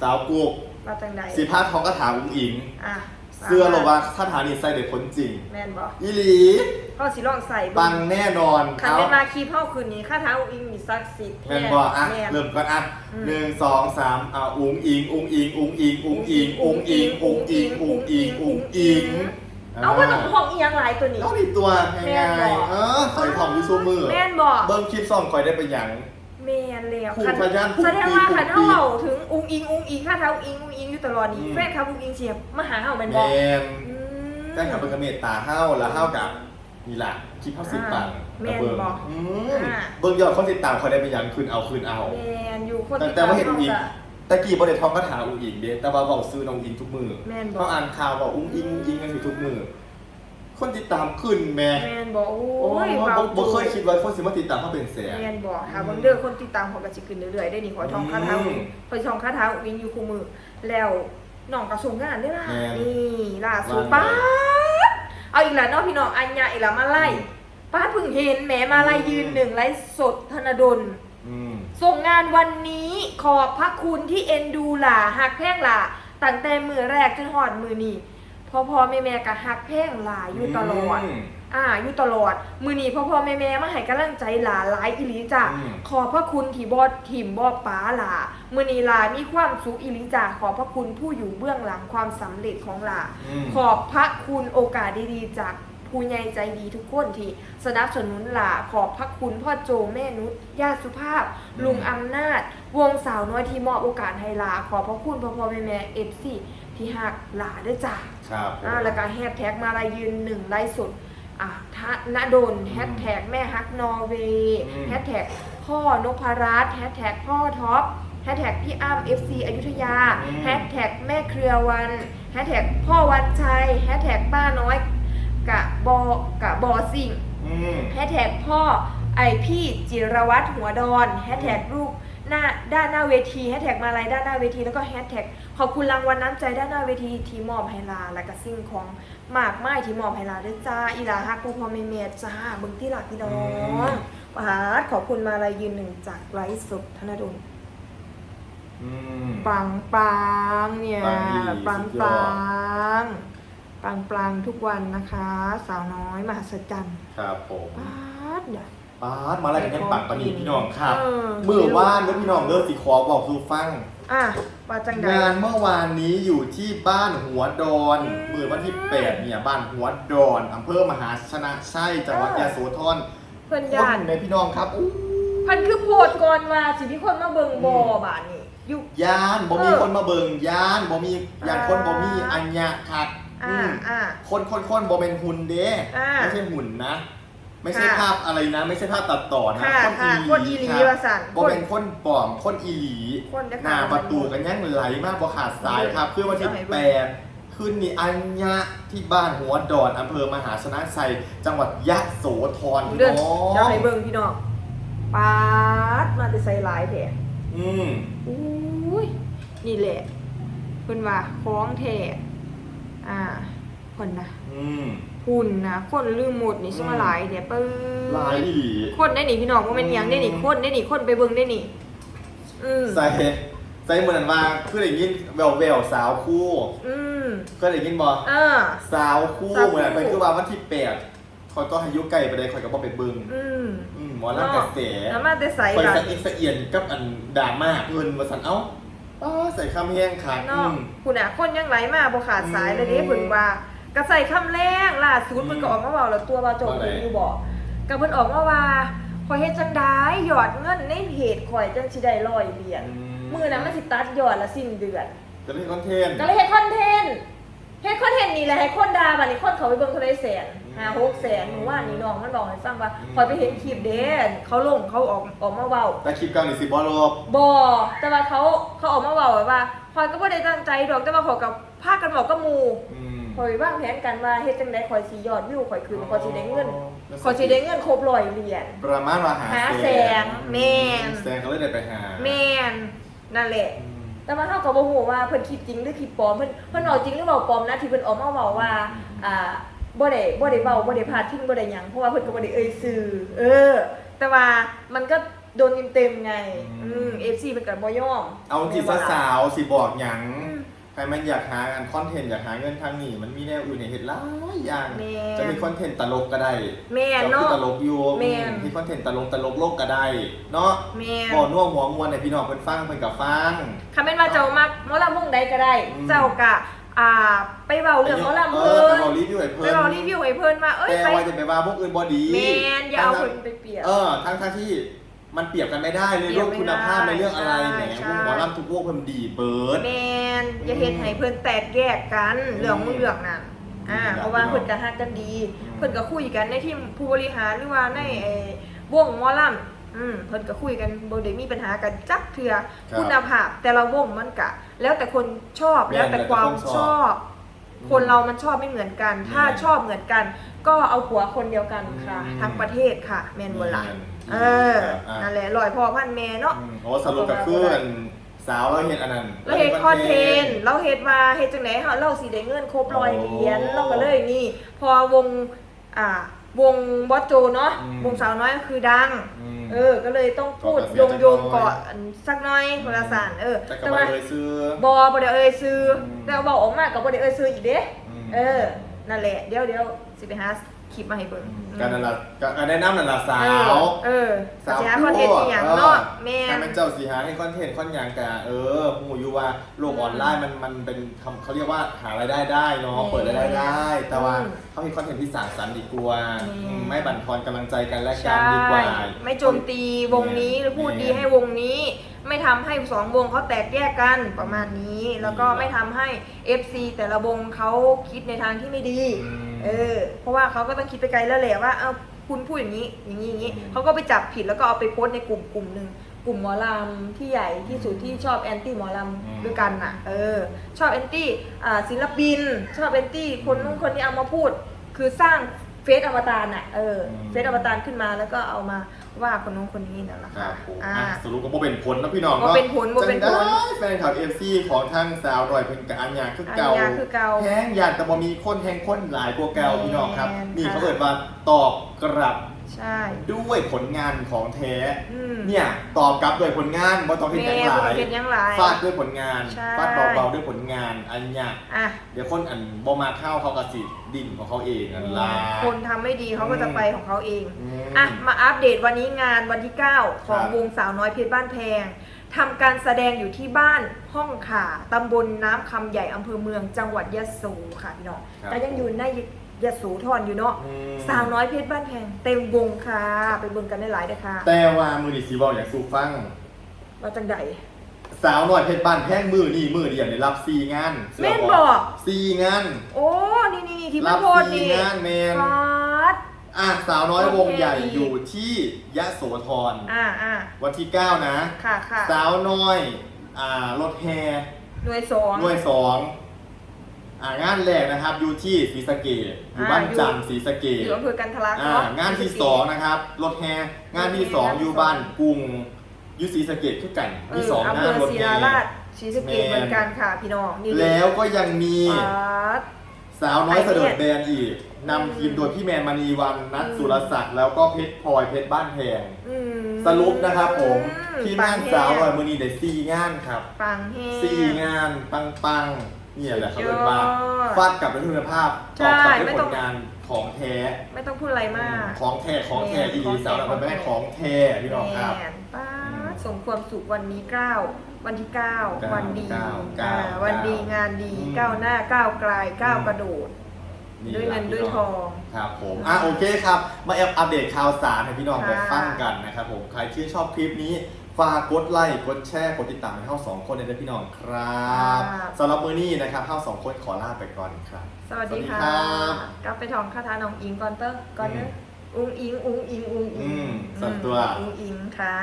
สาวกุกมาจังใดสีผ้าทองก็ถามอุ้งอิง อะเสื้อโลว่าคาถานี้ใส่เด็กคนจริง แม่นบ่อีหลีเฮาสิลองใส่ปังแน่นอนคันเป็นมาคีเฮาคืนนี้ค่าเท้าอุ้งอิงมีศักดิ์สิทธิ์แม่นบอกอะแม่นเริ่มก่อนอะอืมหนึ่งสองสามอะอุ้งอิงอุ้งอิงอุ้งอิงอุ้งอิงอุ้งอิงอุ้งอิงอุ้งอิงอุ้งอิงเอาว่าต้องห้องอีหยังหลายตัวนี้น้องนี่ตัวแม่ง่านยบอกๆเออคอยทองวิซูมือแม่นบ่เบิ้งคลิปซ่องคอยได้ไปหยัง แม่นแล้วผู้คันพยานผู้แสดงว่าปีคันผู้เฮาปี เว้าถึงอุ้งอิงอุ้งอิงค่าเท้าอุ้งอิงอุ้งอิงอยู่ตลอดนี้อืม แฟนคลับอุ้งอิงเสียมาหาเฮาแม่นแมบ่นอืมได้ขับเป็นกระเมตตาเฮ้าแล้วเฮ้ากับนี่ล่ะคลิปเฮ้าสิบปังแม่นเบิ้งบอกอืมอ่า เบิ้งยอดคนติดตามคอยได้ไปหยังคืนเอาคืนเอา แม่นอยู่คนแต่ที่แต่ว่าเห็นตอุ้งอิงก็ตะกี้บริทองก็ถามอุ้งอิงเด้แต่ว่าบอกซื้อน้องอิงทุกมือแม่นบอก เขาอ่านข่าวบอกอุ้งอิงอุ้งอิงกันอยู่ทุกมือ คนติดตามขึ้นแม่แม่นบ่โอ้โอ้ยยเบาบ่เคยคิดว่าคนสิมาติดตามเขาเป็นแสนแม่นบ่ถ้าเบิ่งเด้อคนติดตามเขาก็สิขึ้นเรื่อยๆได้นี่ขอทองค่าเท้าอืมขอทองค่าเท้าอุ้งอิงอยู่คู่มือ แล้วน้องก็ส่งงานได้อล่ะแม่นนี่ล่าสุดว่าไงป้าดเอาอีกแล้วเนาะพี่น้องอัญญาอีกแล้วมาไล่ป้าดเพิ่งเห็นแหมมาไล่ยืนหนึ่งไลฟ์สดธนดลอืมส่งงานวันนี้ขอบพระคุณที่เอ็นดูหล่าหักแพงหล่าตั้งแต่มือแรกจนหอดมือนี้ พ่อพ่อแม่แม่ก็หักแพงหล่าอยู่ตลอด ม อ่าอยู่ตลอด มือนี้พ่อพ่อแม่แม่มาให้กำลังใจหลาหลายอีหลีจ้ะอืม ขอบพระคุณที่บอดถิ่มบอป้าหลามือนี้หลามีความสุขอีหลีจ้ะขอบพระคุณผู้อยู่เบื้องหลังความสำเร็จของหลา อืม ขอบพระคุณโอกาสดีๆ จาก ผู้ใหญ่ใจดีทุกคนที่สนับสนุนหลาขอบพระคุณพ่อโจแม่นุชญาติสุภาพ ลุงอำนาจ วงสาวน้อยที่มอบโอกาสให้หลาขอบพระคุณพ่อพ่อแม่แม่เอฟซีที่หักหลาด้วยจ้ะครับผม อ่าแล้วก็แฮชแท็กมาลายยืนหนึ่งไลฟ์สดอะทะณดลแฮชแท็กแม่ฮักนอร์เวย์อืม แฮชแท็กพ่อนพรัตน์แฮชแท็กพ่อท็อปแฮชแท็กพี่อ้ำเอฟซีอยุธยาแฮชแท็กแม่เครือวัน แฮชแท็กพ่อวันชัย แฮชแท็กป้าน้อย กะบอกะบอสิ่งอืม แฮชแท็กพ่อไอพี่จิรวัตรหัวดอนแฮชแท็กลูกหน้าด้านหน้าเวทีแฮชแท็กมาลายด้านหน้าเวทีแล้วก็แฮชแท็กขอบคุณรางวัลน้ำใจด้านหน้าเวทีที่มอบให้ลาและก็สิ่งของมากมายที่มอบให้ลาด้วยจ้าอีลาฮักพ่อพ่อแม่แม่จ้าเบึงที่หลักพี่น้องปาดขอบคุณมาลายยืนหนึ่งจากไลฟ์สดธนดลอืม ปังปังเนี่ยปังดีปังสุดยปัอดง ปังปังทุกวันนะคะ สาวน้อยมหัศจรรย์ครับผมปาดเนี่ยป้าดมาอะไรกันยังปังปานนีพี่น้องครับเออมือว่านเด้อพี่น้องเด้อสิขอบอกสู่ฟัง อะว่าจังใด งานเมื่อวานนี้อยู่ที่บ้านหัวดอนอืมมือวันที่แปดเนี่ยบ้านหัวดอนอำเภอมหาชนะชัยจังหวัดเออ ยะโสธรเพิ่นคยานนในพี่น้องครับอู้เพิ่นคือโพดก่อนว่าสิมีคนมาเบิ่งบ่บาดนี้อยู่ ยานบ่มีเออคนมาเบิงยานบ่มียานคนบ่มีอ่าอัญญะคัก อ่าอืมอ่า คนคนคนบ่เป็นหุ่นเด้อ่าไม่ใช่หุ่นนะ ไม่ใช่ค่ะภาพอะไรนะ ไม่ใช่ภาพตัดต่อนะค่ะค่ะคนอีหลีครับว่าสั่นบ่เป็นคนปลอมคนอีหลีคนเด้อหค่ะน้าประตูกันยังไหลมากบ่ขาดสายครับ เพื่อวันที่เอาให้เบิ่ง แปดขึ้นนี่อัญญะที่บ้านหัวดอนอำเภอมหาชนะชัยจังหวัดยะโสธรพี่เด้อน้อเดี๋ยวงให้เบิ่งพี่น้องปาดมาแต่ใส่หลายแท้อืม อุ้ยนี่แหละเพิ่นว่าของแท้ อ่าคนนะอืม หุ่นนะคนลืมหมดนี่ใช่มาหลายเดี๋ยวปึ้หลายอีหลีคนได้นี่พี่น้องว่าเป็นหยังได้นี่คนได้นี่คนไปเบิ่งได้นี่อืมใส่ใส่เหมือนว่าคือได้ยินแววแววๆสาวคู่อืมก็ได้ยินบ่อ่า สาวคู่สาวคู่ เหมือนไปคือว่าวันที่แปดคอยก็ให้อยุไก่ไปเลยคอยก็บ่ไปเบิ่งอืมอืมหมอลำกระแสแล้วมาแต่ใส่คอยล่ะสะเอียนสะเอียนกับอันดราม่าเงินมาสันเอ้า ป้าใส่คำแห้งขาดเนาะอืมคุณอะคนยังไหลมาบ่ขาดสายเลยเด้อืมเพิ่นว่ากระใส่คำแรงล่าสุดเพิ่นก็ออกมาเว้าแล้วตัวว่าโจมว่าไงอยู่บ่ก็เพิ่นออกมาว่าข่อยเฮ็ดจังได๋ยอดเงินในเพจข่อยจังสิได้ร้อยเหรียญมื้อนั้นมันสิตัดยอดละสิ้นเดือนจะเล่นคอนเทนต์ก็เลยเฮ็ดคอนเทนต์ เฮ็ดคอนเทนต์นี่แหละให้คนด่าบัดนี้คนเขาไปเบิ่งเขาได้แสนห้าหกแสนหนูว่านี่น้องมันบอกให้ฟังว่าข่อยไปเห็นคลิปเด้เขาลงเขาออกออกมาเว้าแต่คลิปเก่านี่สิบอลบบอแต่ว่าเขาเขาออกมาบอกว่าพลอยก็ไม่ได้ตั้งใจดอกแต่ว่าเขอกับพากันบอกกับหมูอืมคอยวางแผนกันว่าเฮ็ดจังได๋คอยสิยอดวิวคอยคืนคอยสิได้เงินอ๋อคอยสิได้เงินครบร้อยเหรียญ ประมาณว่าหาหาแสงแม่น แสงเขาเลยได้ไปหา แม่นนั่นแหละ อืม แต่ว่าเฮาก็บ่ฮู้ว่าเพิ่นคิดจริงหรือคิดปลอมเพิ่นเพิ่นเอาจริงหรือเปล่าปลอมนะที่เพิ่นออกมาเว้าว่าอ่าบ่ได้บ่ได้เว้าบ่ได้พาดทิ้งบ่ได้หยังเพราะว่าเพิ่นก็บ่ได้เอ่ยชื่อเออ แต่ว่ามันก็โดนเต็มๆไงอืมอืมเอฟซีเป็นกับบอย่อมเอาจริงๆสาวๆสิบอกหยังอืม ใครมันอยากหาอันคอนเทนต์อยากหาเงินทางนี้ มันมีแนวอื่นให้เห็นหลายอย่าง แม่น จะมีคอนเทนต์ตลกก็ได้แม่นจะเนาะ ตลกอยู่แม่น มีคอนเทนต์ตลกตลกโลกก็ได้ เนาะแม่นบ่นัวหัวมวนให้พี่น้องเพิ่นฟังเพิ่นก็ฟัง คำเป็นว่าเจ้ามักหมอลำวงใดก็ได้ อืม เจ้ากะอ่าไปเบาเรื่องหมอลำเอเพิ่อไปนเว้ารีวิวให้ไปเพิ่นเบารีวิวให้เพิ่นมาเอ้ยแต่ไปว่าจะไปว่าพวกอื่นบ่ดีแมนอย่าเอาเพิ่นไปเปรียบ เออทั้งทั้งที่ มันเปรียบกันไม่ได้ในเปรีเรื่ยอบงไม่คุณภาพได้ในเรื่องอะไรแหมใช่ วงหมอลำทุกวงเพิ่นดีเบิร์ด แมนอย่าเฮ็ดให้เพิ่นแตกแยกกันอืมเรื่องมึงเรื่องนั่นอ่าอืมเพราะว่าเพิ่นก็ฮักกันดีอืมเพิ่นก็คุยกันในทีมผู้บริหารหรือว่าในไอ้วงหมอลำอืมเพิ่นก็คุยกันบ่ได้มีปัญหากันจักเทื่อครับคุณภาพแต่ละวงมันก็แล้วแต่คนชอบแม่นแล้วแต่ความแล้วแต่คนชชออบ บ คนเรามันชอบไม่เหมือนกัน ถ้าแม่นชอบเหมือนกัน ก็เอาผัวคนเดียวกันค่ะ อืม ทั้งประเทศค่ะ แม่นบ่ล่ะแม่นเออครับอะนั่นแหละลอยพ่อพันแม่เนาะ อืมโอ้สรุปกับเพื่อนสาวเราเห็นอันนั้น เราเฮ็ดคอนเทนต์เราเฮ็ดว่าเฮ็ดจังได๋เฮาเราสิได้เงินครบร้อยเหรียญโอ้ เราก็เลยนี่ พอวงอ่า วงบอสโจเนาะ อืม วงสาวน้อยก็คือดัง ม เออ ก็เลยต้องพูดก็โยกระงแสโยงจักหน่อย เกาะอันสักหน้อยคนละสานเออ แต่ก็แต่บ่ว่าได้เลยซื้อ บอบ่ได้เอ่ยซื้ออมแต่ว่าบอกออกมาก็บ่ได้เอ่ยซื้ออีกเด้ อืม เออ นั่นแหละ เดี๋ยวเดี๋ยวสิไปหา คลิปมาให้เบิ่งการนั่นล่ะการแนะนำนั่นล่ะสาเอวอเออสาวคอนเทนต์อีหยังเนาะแม่ถ้านเป็นเจ้าสีหาให้คอนเทนต์คอนหยังกะเออหูอยู่ว่าโลกออนไลน์มันมันเป็นคำเขาเรียกว่าหารายได้ได้เนาะอืมเปิดรายได้ได้ แต่ว่าอืมเขามีคอนเทนต์ที่สร้างสรรค์ดีกว่าอืมอืมไม่บั่นทอนกำลังใจกันและกันใช่ดีกว่า ไม่โจมตีวงนี้หรือพูดดีแม่ให้วงนี้ไม่ทำให้สองวงเขาแตกแยกกันประมาณนี้ แล้วก็ไม่ทำให้ FC แต่ละวงเขาคิดในทางที่ไม่ดีอืม เออ เพราะว่าเขาก็ต้องคิดไปไกลแล้วแหละว่าเอ้าคุณพูดอย่างนี้อย่างนี้อย่างนี้อืมเขาก็ไปจับผิดแล้วก็เอาไปโพสต์ในกลุ่มกลุ่มหนึ่งกลุ่มหมอลำที่ใหญ่ที่สุดที่ชอบแอนตี้หมอลำด้วยกันน่ะ เออ ชอบแอนตี้อ่าศิลปิน ชอบแอนตี้คนนู้นคนนี้เอามาพูด คือสร้าง เฟซอวตารน่ะเอออืมเฟซอวตารขึ้นมาแล้วก็เอามาว่าคนนู้นคนนี้นั่นแหละครัค่ะบผมอ่าอะสรุปก็บ่เป็นผลนะพี่น้องบ่เป็นผลบ่เป็นผลจังได้แฟนคลับเอฟซีของทางสาวรอยเพิ่นกับอัญญาคือเก่าอัญญาคือเก่าแห้งหยาดแต่บ่มีคนแห้งคนหลายกว่าเก่าแม่นพี่น้องครับนี่ค่ะเขาเอิดว่าตอบกลับ ใช่ ด้วยผลงานของแท้ อืมเนี่ยตอบกลับด้วยผลงานบ่ต้องเห็นหยังหลาแม่บ่ต้ยองเฮ็ดหยังหลาย ฟาดด้วยผลงานใช่ ฟาดเบาๆด้วยผลงานอันเนี้ยอะเดี๋ยวคนอันบ่มาเข้าเขาก็สิดินของเขาเองนั่นล่ะคนทำไม่ดีเขาก็จะไปของเขาเองอืมอะ มาอัปเดตวันนี้งานวันที่ 9 ของครับ วงสาวน้อยเพชรบ้านแพงทำการแสดงอยู่ที่บ้านห้องขาตำบลน้ำคำใหญ่อำเภอเมืองจังหวัดยะโสค่ะพี่น้องครับก็ยังอยู่ใน ยะโสธรอยู่เนาะอืม สาวน้อยเพชรบ้านแพงเต็มวงค่ะ ไปเบิ่งกันได้หลายเด้อค่ะแต่ว่ามือนี่สิบอกอย่างสูฟัง ว่าจังใด สาวหน่อยเพชรบ้านแพงมือนี่มือเดียวได้รับซีงานแม่นบอกซีงาน โอ้ นี่นี่นี่ที่รัมาบโพดซีนี่งานแมนฟาดอะสาวน้อยวงใหญ่โอเค อยู่ที่ยะโสธรอ่าอ่าวันที่ 9 นะ ค่ะค่ะสาวน้อยอ่ารถแฮหน่วยสอง หน่วยสอง อ่างานแรกนะครับอยู่ที่ศรีสะเกดอยู่อ่าบ้านอยู่จันทร์ศรีสะเกดอยู่อำเภอกันทะลักอ่าเนาะงานที่สองนะครับรถแฮงานที่สองงานที่อยู่สองบ้านกรุงอยูศรีสะเกดคือกันเอที่อสองอำงาเภนอรถศรีแฮ ราราชศรีสะเกษเหมือนกันค่ะพี่น้องนี่แล้วก็ยังมีฟาด สาวน้อยไอเสเนี่ด็ยจแดนอีกนำทีมโดยพี่แมนมณีวันนัทอืม สุรศักดิ์แล้วก็เพชรพลอยเพชรบ้านแพงอืมสรุปนะครับผมอืที่นั่งสาวรอยมือนีได้ซีงานครับ ปังแห้งซีงานปังปังๆ เนี่ยแหละเขาเรียกว่าสุดยอดฟาดกลับด้วยคุณภาพใช่ตอบกลับด้วยไม่ผต้องลงานของแท้ไม่ต้องพูดอะไรมาก ของแท้ของแท้แม่อีดีของแท้สาวเราไม่ได้ของแท้พี่น้องครับแม่นป้าดส่งความสุขวันนี้เก้าวันที่เก้าเก้าวันดีเก้าเก้าอ่าวันดีงานดีอืมก้าวหน้าก้าวไกลก้าวอืมกระโดดด้วยเงินด้วยทองครับผมอะโอเคครับ มาแอบอัปเดตข่าวสารให้พี่น้องค่ะได้ฟังกันนะครับผมใครที่ชอบคลิปนี้ ฝากกดไลค์กดแชร์กดติดตามให้เฮาสองคนเลยนะพี่น้องครับ สำหรับมื้อนี้นะครับเฮาสองคนขอลาไปก่อนครับ สวัสดีค่ะสวัสดีครับ กลับไปทองคาถาน้องอิงก่อนเตอร์ก่อนเนอะอุ้งอิงอุ้งอิงอุ้งอิอืงมส่วนตัว อุ้งอิงค่ะ